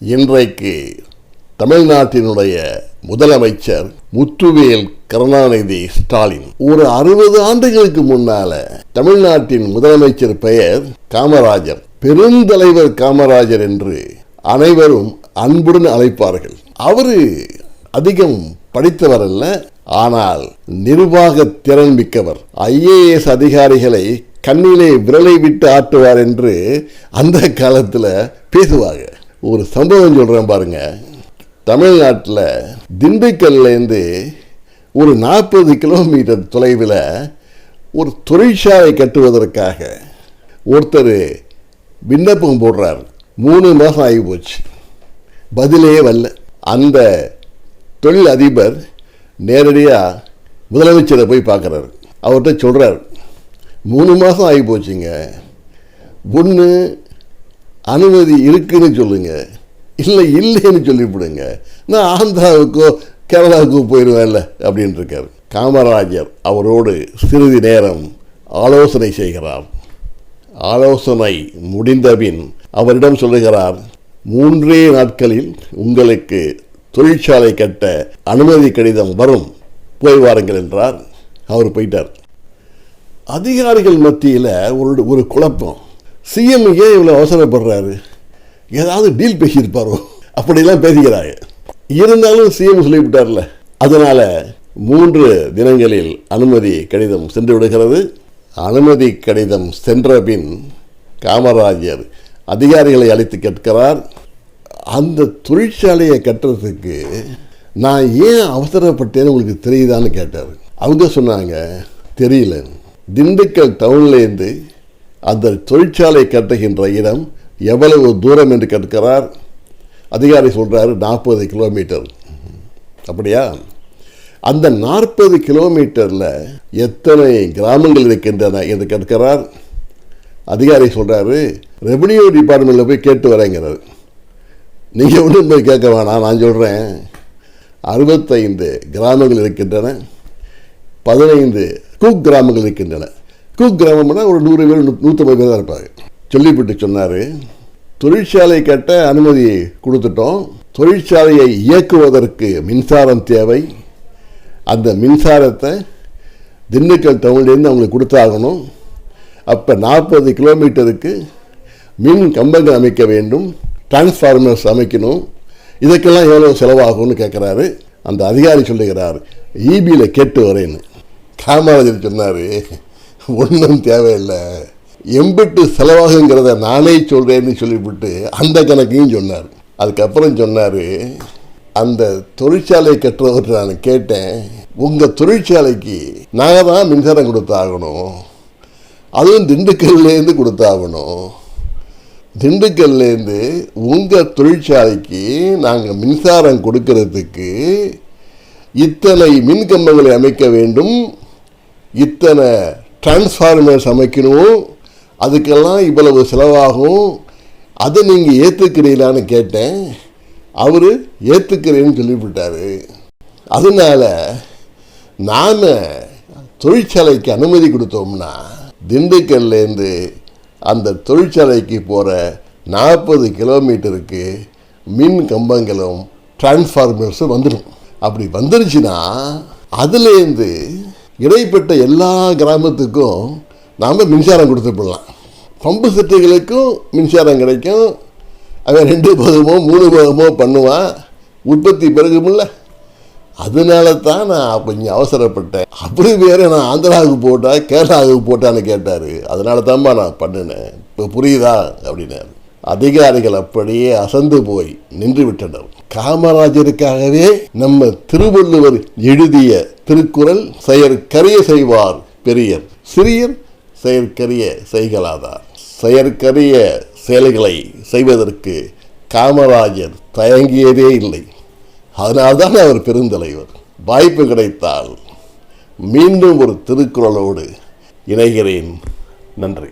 இன்றைக்கு தமிழ்நாட்டினுடைய முதலமைச்சர் முத்துவேல் கருணாநிதி ஸ்டாலின் ஒரு அறுபது ஆண்டுகளுக்கு முன்னால தமிழ்நாட்டின் முதலமைச்சர் பெயர் காமராஜர். பெருந்தலைவர் காமராஜர் என்று அனைவரும் அன்புடன் அழைப்பார்கள். அவரு அதிகம் படித்தவர் அல்ல ஆனால் நிர்வாக திறன் மிக்கவர். ஐஏஎஸ் அதிகாரிகளை கண்ணிலே விரலை விட்டு ஆட்டுவார் என்று அந்த காலத்தில் பேசுவாங்க. ஒரு சம்பவம் சொல்கிறேன் பாருங்க. தமிழ்நாட்டில் திண்டுக்கல்லேருந்து ஒரு நாற்பது கிலோமீட்டர் தொலைவில் ஒரு தொழிற்சாலை கட்டுவதற்காக ஒருத்தர் விண்ணப்பம் போடுறார். மூணு மாதம் ஆகி போச்சு. பதிலே வரல. அந்த தொழில் அதிபர் நேரடியாக முதலமைச்சரை போய் பார்க்குறாரு. அவர்கிட்ட சொல்கிறார் மூணு மாதம் ஆகி போச்சுங்க. ஒன்று அனுமதி இருக்குன்னு சொல்லுங்க. இல்லை இல்லைன்னு சொல்லிவிடுங்க. நான் ஆந்திராவுக்கோ கேரளாவுக்கோ போயிடுவேன்ல அப்படின்னு இருக்கார் காமராஜர் அவரோடு சிறிது நேரம் ஆலோசனை செய்கிறார். ஆலோசனை முடிந்தபின் அவரிடம் சொல்லுகிறார் மூன்றே நாட்களில் உங்களுக்கு தொழிற்சாலை கட்ட அனுமதி கடிதம் வரும். போய் வாருங்கள் என்றார். அவர் போயிட்டார். அதிகாரிகள் மத்தியில் ஒரு ஒரு குழப்பம். சிஎம் ஏன் இவ்வளோ அவசரப்படுறாரு? ஏதாவது டீல் பேசியிருப்பாரோ? அப்படிலாம் பேசுகிறாங்க இருந்தாலும் சிஎம் சொல்லிவிட்டார்ல. அதனால் மூன்று தினங்களில் அனுமதி கடிதம் சென்று விடுகிறது. அனுமதி கடிதம் சென்ற பின் காமராஜர் அதிகாரிகளை அழைத்து கேட்கிறார். அந்த தொழிற்சாலையை கட்டுறதுக்கு நான் ஏன் அவசரப்பட்டேன்னு உங்களுக்கு தெரியுதான்னு கேட்டார். அவங்க சொன்னாங்க தெரியல. திண்டுக்கல் டவுன்லேருந்து அந்த தொழிற்சாலை கட்டுகின்ற இடம் எவ்வளவு தூரம் என்று கேட்கிறார்? அதிகாரி சொல்கிறாரு நாற்பது கிலோமீட்டர் அப்படியா? அந்த நாற்பது கிலோமீட்டரில் எத்தனை கிராமங்கள் இருக்கின்றன என்று கேட்கிறார். அதிகாரி சொல்கிறாரு ரெவன்யூ டிபார்ட்மெண்ட்டில் போய் கேட்டு வரேங்கிறார். நீங்கள் ஒன்றும் போய் கேட்க வேணாம் நான் சொல்கிறேன் அறுபத்தைந்து கிராமங்கள் இருக்கின்றன பதினைந்து குக் கிராமங்கள் இருக்கின்றன. குக் கிராமம்னா ஒரு நூறு பேர் நூற்றம்பது பேர் தான் இருப்பாங்க. சொல்லிவிட்டு சொன்னார். தொழிற்சாலை கட்ட அனுமதி கொடுத்துட்டோம். தொழிற்சாலையை இயக்குவதற்கு மின்சாரம் தேவை. அந்த மின்சாரத்தை திண்டுக்கல் டவுன்லேருந்து அவங்களுக்கு கொடுத்தாகணும். அப்போ நாற்பது கிலோமீட்டருக்கு மின் கம்பங்கள் அமைக்க வேண்டும். டிரான்ஸ்ஃபார்மர்ஸ் அமைக்கணும். இதுக்கெல்லாம் எவ்வளோ செலவாகும்னு கேட்குறாரு அந்த அதிகாரி சொல்லுகிறார் ஈபியில் கேட்டு வரேன்னு. காமராஜர் சொன்னார் ஒன்றும் தேவையில்லை. எம்பிட்டு செலவாகுங்கிறத நானே சொல்கிறேன்னு சொல்லிவிட்டு அந்த கணக்கையும் சொன்னார். அதுக்கப்புறம் சொன்னார் அந்த தொழிற்சாலை கட்டுறவர் நான் கேட்டேன் உங்கள் தொழிற்சாலைக்கு நாங்கள் தான் மின்சாரம் கொடுத்தாகணும். அதுவும் திண்டுக்கல்லேருந்து கொடுத்தாகணும். திண்டுக்கல்லேருந்து உங்கள் தொழிற்சாலைக்கு நாங்கள் மின்சாரம் கொடுக்கறதுக்கு இத்தனை மின் கம்பங்களை அமைக்க வேண்டும். இத்தனை டிரான்ஸ்ஃபார்மர்ஸ் அமைக்கணும். அதுக்கெல்லாம் இவ்வளவு செலவாகும். அதை நீங்கள் ஏற்றுக்கிறீங்களான்னு கேட்டேன். அவர் ஏற்றுக்கிறேன்னு சொல்லிவிட்டார். அதனால நாம் தொழிற்சாலைக்கு அனுமதி கொடுத்தோம்னா திண்டுக்கல்லேருந்து அந்த தொழிற்சாலைக்கு போகிற நாற்பது கிலோமீட்டருக்கு மின் கம்பங்களும் டிரான்ஸ்ஃபார்மர்ஸும் வந்துடும். அப்படி வந்துருச்சுன்னா அதுலேருந்து இடைப்பட்ட எல்லா கிராமத்துக்கும் நாம் மின்சாரம் கொடுத்துடலாம் பம்பு செட்டுகளுக்கும் மின்சாரம் கிடைக்கும். அவன் ரெண்டு பதமோ மூணு பதமோ பண்ணுவான். உற்பத்தி பெருகுமில்ல அதனால தான் நான் கொஞ்சம் அவசரப்பட்டேன். அப்படி வேற நான் ஆந்திராவுக்கு போட்டா கேரளாவுக்கு போட்டான்னு கேட்டார். அதனால தான்ப்பா நான் பண்ணினேன். இப்போ புரியுதா? அப்படின்னாரு. அதிகாரிகள் அப்படியே அசந்து போய் நின்று விட்டனர் காமராஜருக்காகவே நம்ம திருவள்ளுவர் எழுதிய திருக்குறள் செயற்கரிய செய்வார் பெரியர். சிறியர் செயற்கரிய செய்கலாதார் செயற்கரிய செயல்களை செய்வதற்கு காமராஜர் தயங்கியதே இல்லை. அதனால்தான் அவர் பெருந்தலைவர். வாய்ப்பு கிடைத்தால் மீண்டும் ஒரு திருக்குறளோடு இணைகிறேன். நன்றி.